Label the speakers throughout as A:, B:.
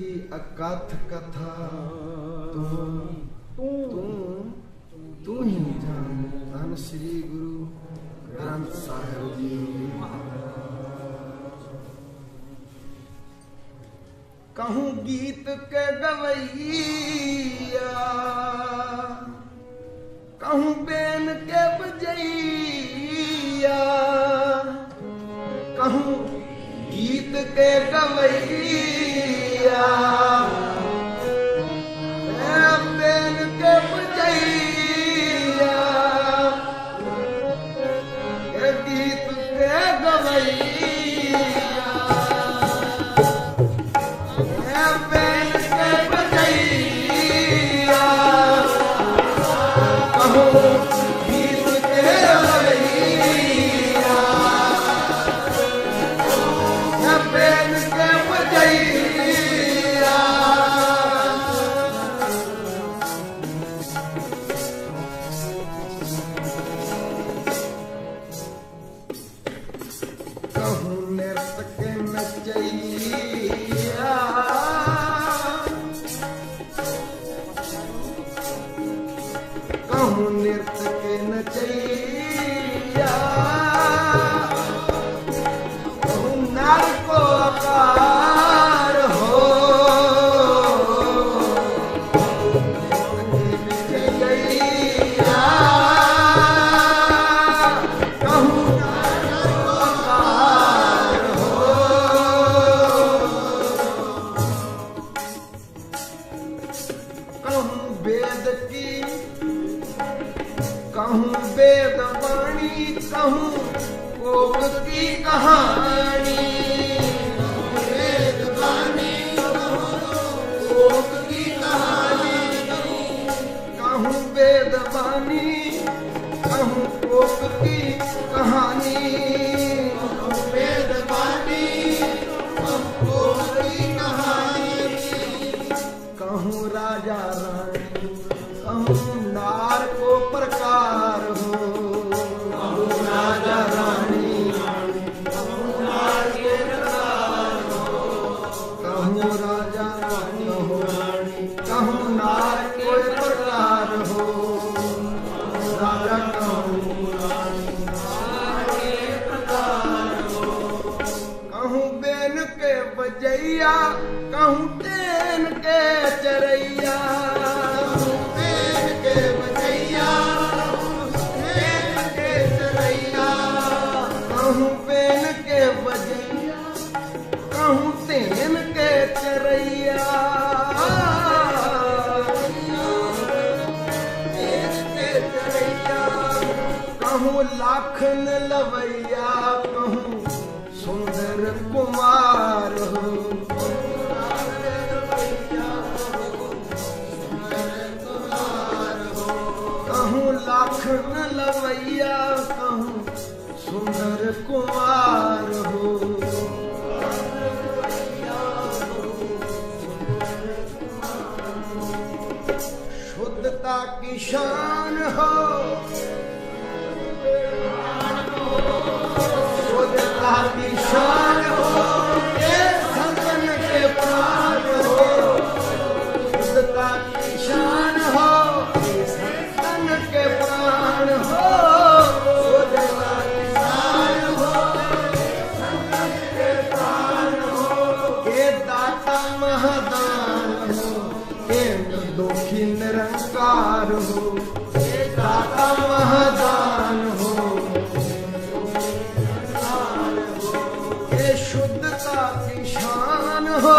A: ਦੀ ਅਕਥ ਕਥਾ ਤੂੰ ਤੂੰ ਤੂੰ ਹੀ ਜਾਣ ਧੰਨ ਸ੍ਰੀ ਗੁਰੂ ਗ੍ਰੰਥ ਸਾਹਿਬ ਜੀ। ਕਹੂੰ ਗੀਤ ਕੇ ਗਵਈਆ। ਕਹੂੰ ਬੇਨ ਕੇ ਬਜਈਆ। ਕਹੂੰ ਗੀਤ ਕੇ ਗਵਈਆ। Hallelujah. कहूँ नृत्य के नचैया वेद की कहूँ वेद वाणी कहूँ कोक की कहानी वेद वाणी कोक की कहानी कहूँ वेद वाणी ਕਹੋ ਰਾਜਾ ਕਹੋ ਰਾਣੀ, ਕਹੋ ਨਾਰ ਕੋਈ ਪ੍ਰਕਾਰ ਹੋ। ਰਾਜਾ ਕਹੋ ਰਾਣੀ, ਨਾਰ ਕੋਈ ਪ੍ਰਕਾਰ ਹੋ। ਕਹੂੰ ਬੇਨ ਕੇ ਵਜਈਆ, ਕਹੂੰ ਤੇਨ ਕੇ ਚਰਈਆ। कहूँ लाखन लवैया कहूँ सुंदर कुमार हो कहूँ लाखन लवैया कहूँ सुंदर कुमार की शान हो। शुद्धता की शान हो। के प्राण हो। शुद्धता की शान हो। प्राण हो। शुद्धता की शान हो। के दाता ਨਿਰੰਕਾਰ ਹੋ ਦਾਤਾ ਮਹਾਦਾਨ ਹੋ ਇਹ ਸ਼ੁੱਧਤਾ ਦੀ ਸ਼ਾਨ ਹੋ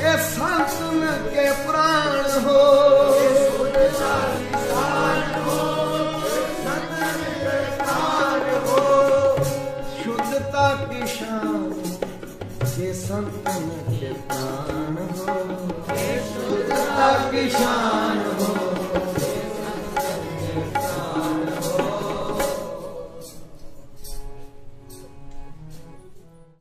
A: ਇਹ ਸੰਤਨ ਕੇ ਪ੍ਰਾਣ ਹੋ ਸ਼ੁੱਧਤਾ ਦੀ ਸ਼ਾਨ ਇਹ ਸੰਤਨ ਕੇ ਪ੍ਰਾਣ ਹੋ ਇਹ ਸ਼ੁੱਧਤਾ ਦੀ ਸ਼ਾਨ